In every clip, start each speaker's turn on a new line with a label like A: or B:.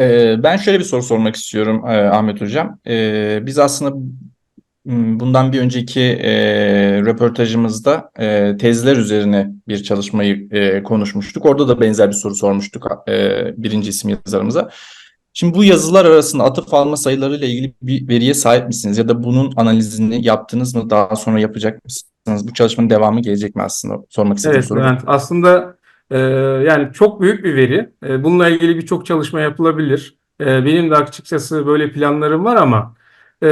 A: Ee, ben şöyle bir soru sormak istiyorum e, Ahmet Hocam. Ee, biz aslında m, bundan bir önceki e, röportajımızda e, tezler üzerine bir çalışmayı konuşmuştuk. Orada da benzer bir soru sormuştuk birinci isim yazarımıza. Şimdi bu yazılar arasında atıf alma sayılarıyla ilgili bir veriye sahip misiniz? Ya da bunun analizini yaptınız mı? Daha sonra yapacak mısınız? Bu çalışmanın devamı gelecek mi aslında? Sormak istediğim
B: Evet,
A: soru. bu.
B: Levent. Aslında e, yani çok büyük bir veri. E, bununla ilgili birçok çalışma yapılabilir. E, benim de açıkçası böyle planlarım var ama e,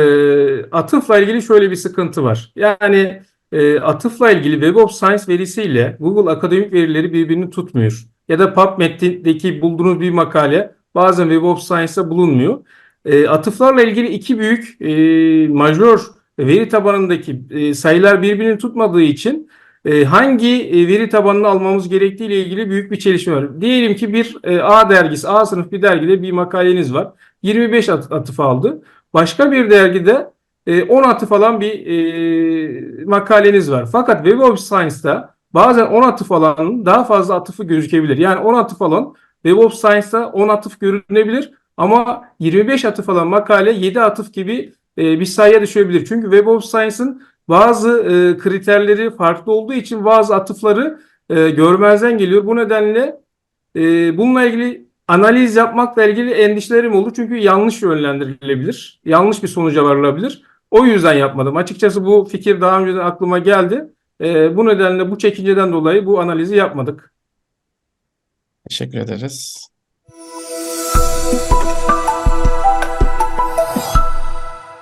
B: atıfla ilgili şöyle bir sıkıntı var. Yani e, atıfla ilgili Web of Science verisiyle Google akademik verileri birbirini tutmuyor. Ya da PubMed'deki bulduğunuz bir makale bazen Web of Science'da bulunmuyor. E, atıflarla ilgili iki büyük e, majör veri tabanındaki e, sayılar birbirini tutmadığı için hangi e, veri tabanını almamız gerektiği ile ilgili büyük bir çelişme var. Diyelim ki bir e, A dergisi, A sınıf bir dergide bir makaleniz var. 25 at- atıf aldı. Başka bir dergide e, 10 atıf alan bir e, makaleniz var. Fakat Web of Science'da bazen 10 atıf alanın daha fazla atıfı gözükebilir. Yani 10 atıf alan Web of Science'da 10 atıf görünebilir ama 25 atıf alan makale 7 atıf gibi e, bir sayıya düşebilir. Çünkü Web of Science'ın bazı e, kriterleri farklı olduğu için bazı atıfları e, görmezden geliyor. Bu nedenle e, bununla ilgili analiz yapmakla ilgili endişelerim oldu. Çünkü yanlış yönlendirilebilir. Yanlış bir sonuca varılabilir. O yüzden yapmadım. Açıkçası bu fikir daha önceden aklıma geldi. E, bu nedenle bu çekinceden dolayı bu analizi yapmadık.
A: Teşekkür ederiz.